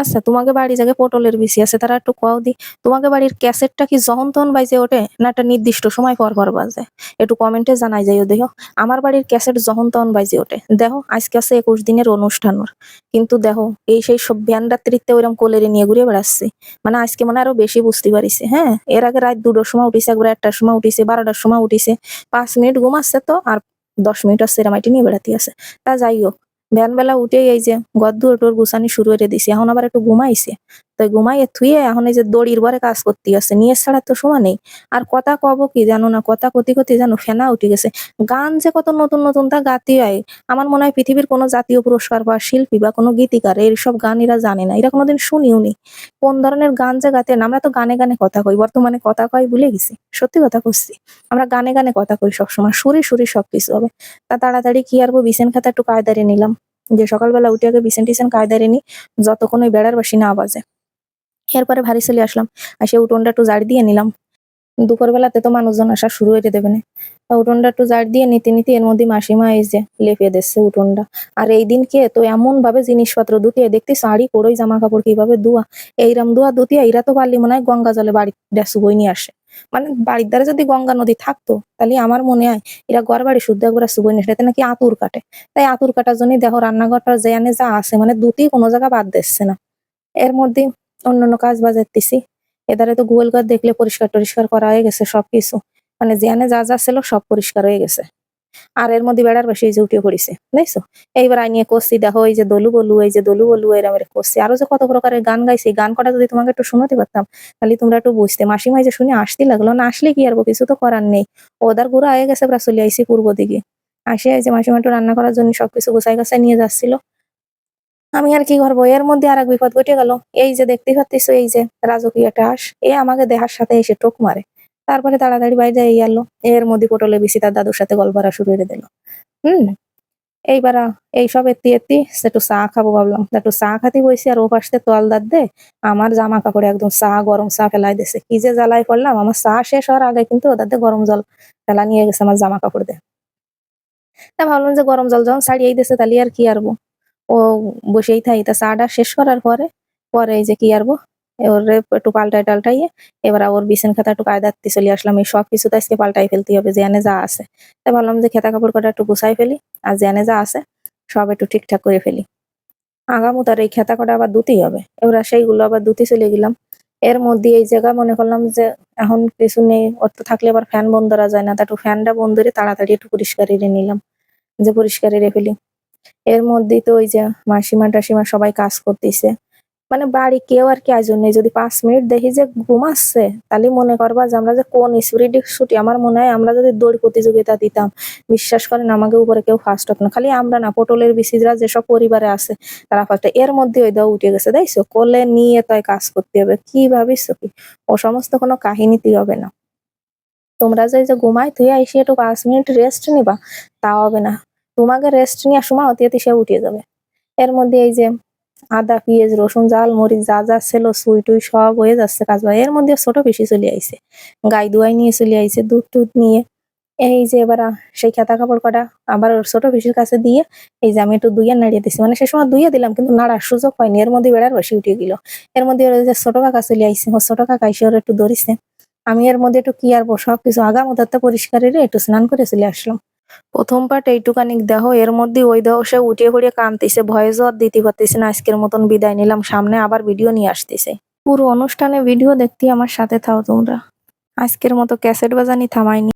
আচ্ছা তোমাকে বাড়ি জায়গায় পটলের বিচি। আছে তারা একটু কও দি, তোমাকে বাড়ির ক্যাসেটটা কি যখন তখন বাজে ওঠে, না একটা নির্দিষ্ট সময় পর পর বাজে? একটু কমেন্টে জানাই যাইও, দেখো। আমার বাড়ির ক্যাসেট যখন তখন বাজে ওঠে। দেখো, আজকে আছে একুশ দিনের অনুষ্ঠান কিন্তু দেখো, এই সেই সব ব্যান রাত্রিতে ওইরকম কোলেরে নিয়ে ঘুরে বেড়াচ্ছে। মানে আজকে মনে আরও বেশি বুঝতে পারিছে হ্যাঁ? এর আগে রাত দুটোর সময় উঠিছে, একবার একটার সময় উঠিছে, বারোটার সময় উঠিছে। পাঁচ মিনিট ঘুমাচ্ছে তো, আর দশ মিনিট আর সেরামাইটি নিয়ে বেড়াতে আছে। তা যাই হোক বেলা উঠে এই যে গদ্দুর টোর গুছানি শুরু করে দিছি। এখন আবার একটু ঘুমাইছে। তো ঘুমাইয়ে থুয়ে এখন এই যে দড়ির বরে কাজ করতে আছে, নিয়ে ছাড়া তো সময় নেই। আর কথা কব কি জানো না, কথা কতি কতি জানো ফেনা উঠে গেছে। গান যে কত নতুন নতুন তা গাতি হয়। আমার মনে হয় পৃথিবীর কোনো জাতীয় পুরস্কার বা শিল্পী বা কোনো গীতিকার এইসব গান এরা জানে না। এরা কোনোদিন শুনিও নি। কোন ধরনের গান যে গাতে না, আমরা তো গানে গানে কথা কই, বর্তমানে কথা কয় ভুলে গেছি। সত্যি কথা কইছি, আমরা গানে গানে কথা কই সবসময়, সুরে সুরে সবকিছু হবে। তা তাড়াতাড়ি কি আরবো বিছেন খাতা একটু কায়দারে নিলাম। যে সকালবেলা উঠে আগে বিছেন টিছেন কায়দারে নি, যতক্ষণ ওই বেড়ার বাসি না বাজে। এরপরে ভারী চলে আসলাম। আর আসে উঠোনটা একটু জাড় দিয়ে নিলাম। দুপুর বেলাতে তো মানুষজন আসা শুরু হয়ে দেবে না। উঠোনটা একটু জাড় দিয়ে নিতে নিতে এর মধ্যে মাসিমা এই যে লেপে দিচ্ছে উঠোনটা। আর এই দিনকে তো এমন ভাবে জিনিসপত্র ধুতিয়ে দেখতে শাড়ি, পরোই জামা কাপড় কীভাবে ধোয়া। এইরম ধোয়া ধুতিয়া এরা তো পারলি মনে হয় গঙ্গা জলে বাড়ি শুভই নিয়ে আসে। মানে বাড়ির দ্বারা যদি গঙ্গা নদী থাকতো, তাহলে আমার মনে হয় এরা ঘর বাড়ি শুদ্ধ একবার শুভই নিয়ে আসে, নাকি আতুর কাটে। তাই আতুর কাটার জন্যই দেখো রান্নাঘরটা যে আনে যা আছে মানে দুটি কোনো জায়গা বাদ দিচ্ছে না। এর মধ্যে অন্যান্য কাজ বাজারতেছি এদারে তো গোল ঘর দেখলে পরিষ্কার টরিষ্কার করা হয়ে গেছে সবকিছু। মানে যেখানে যা যা ছিল সব পরিষ্কার হয়ে গেছে। আর এর মধ্যে বেড়ার বেশি যে উঠে পড়িছে, বুঝছ? এইবার আইনিয়ে করছি, দেখো এই যে দলু বলু, এই যে দলু বলু এরম এর করছি। আরও যে কত প্রকারের গান গাইছি গান কটা যদি তোমাকে একটু শোনাতে পারতাম, তাহলে তোমরা একটু বুঝতে। মাসিমাই যে শুনে আসতে লাগল, না আসলে কি আর কিছু তো করার নেই। ওদার গুঁড়ো হয়ে গেছে, প্রায় চলে আইসি পূর্ব দিকে। আসে যে মাসিমা একটু রান্না করার জন্য সবকিছু গোছাই গোছাই নিয়ে যাচ্ছিল। আমি আর কি করব? এর মধ্যে আর এক বিপদ ঘটে গেল। এই যে দেখতে পাচ্ছিস এই যে রাজকীয় হাঁস, এ আমাকে দেহার সাথে এসে টোক মারে। তারপরে তাড়াতাড়ি বাইরে এলো। এর মধ্যে পটলে বেশি তার দাদুর সাথে গল্প করা শুরু করে দিল। হম? এইবার এইসব এত্তি এত্তি একটু চা খাব ভাবলাম। একটু চা খাতে বইছি আর ও পাশে তোয়াল দাঁত দে, আমার জামা কাপড়ে একদম চা, গরম চা ফেলাই দিছে। কি যে জ্বালাই করলাম, আমার চা শেষ হওয়ার আগে কিন্তু ওদের গরম জল ফেলা নিয়ে গেছে আমার জামা কাপড় দিয়ে তা ভাবলাম যে গরম জল যখন ছাড়িয়ে দিছে, তাহলে আর কি আরবো? ও বসেই থাই, তা চাটা শেষ করার পরে পরে এই যে কি আরবো ওরে একটু পাল্টাই টাল্টাইয়ে, এবার ওর বিছান খাতা একটু কায়দাতে চলে আসলাম, এই সব কিছু তো আজকে পাল্টাই ফেলতে হবে এনে যা আছে। তাই ভাবলাম যে খেতা কাপড় কটা একটু গুছাই ফেলি, আর এনে যা আছে, সব একটু ঠিকঠাক করে ফেলি। আগামু তার এই খেতা কটা আবার ধুতেই হবে, এবার সেইগুলো আবার ধুতে চলে গেলাম। এর মধ্যে এই জায়গা মনে করলাম যে এখন কিছু নেই, ওর তো থাকলে আবার ফ্যান বন্ধ করা যায় না, তা একটু ফ্যানটা বন্ধ করে তাড়াতাড়ি একটু পরিষ্কার এনে নিলাম, যে পরিষ্কার এরে ফেলি। এর মধ্যেই তো ওই যে মাসিমা টাসিমা সবাই কাজ করতেছে। মানে বাড়ি কেউ আর কি আয়োজন নেই। যদি পাঁচ মিনিট দেখি যে ঘুমাচ্ছে তাহলে মনে করবা যে আমরা যে কোন স্পিরিট ছুটি? আমার মনে হয় আমরা যদি দৌড় প্রতিযোগিতা দিতাম, বিশ্বাস করেন আমাকে উপরে কেউ ফার্স্ট হতো না। খালি আমরা না, পটলের বিসিজরা যেসব পরিবারে আছে, তারা ফার্স্ট এর মধ্যে ওই দাও উঠে গেছে, দেখছ? কোলে নিয়ে তাই কাজ করতে হবে। কি ভাবিস কি? ও সমস্ত কোনো কাহিনীতেই হবে না। তোমরা যে যে ঘুমাই তুই আইসি একটু পাঁচ মিনিট রেস্ট নিবা, তা হবে না। তোমাকে রেস্ট নেওয়ার সময় অতি অতি সে উঠে যাবে। এর মধ্যে এই যে আদা, পেঁয়াজ, রসুন জাল মরিচ, যা যা ছিল, সুই টুই সব হয়ে যাচ্ছে কাজ বাজ। এর মধ্যে ছোট বেশি চলে আইছে, গাই দুয়াই নিয়ে চলে আইছে, দুধ টুধ নিয়ে। এই যে এবার সেই খেতা কাপড় কটা আবার ওর ছোট পিসির কাছে দিয়ে এই যে আমি একটু দুইয়ে নাড়িয়ে দিছি। মানে সে সময় দুইয়ে দিলাম, কিন্তু নাড়ার সুযোগ হয়নি এর মধ্যে বেড়ার বসে উঠে গেল। এর মধ্যে ওর যে ছোট কাকা চলে আইছে ওর ছোট কাকা এসে ওর একটু ধরিছে। আমি এর মধ্যে একটু কি আর সব কিছু আগা মতো পরিষ্কার করে একটু স্নান করে চলে আসলাম। প্রথম পার্ট এইটুকানি দেহ, এর মধ্যে ওই দেহ সে উঠিয়ে পড়িয়ে কানতেছে ভয়ে জ্বর দিতে পারতেছে না, আজকের মতন বিদায় নিলাম, সামনে আবার ভিডিও নিয়ে আসতেছে। পুরো অনুষ্ঠানে ভিডিও দেখতে আমার সাথে থাও তোমরা। আজকের মতো ক্যাসেট বাজানি থামাইনি।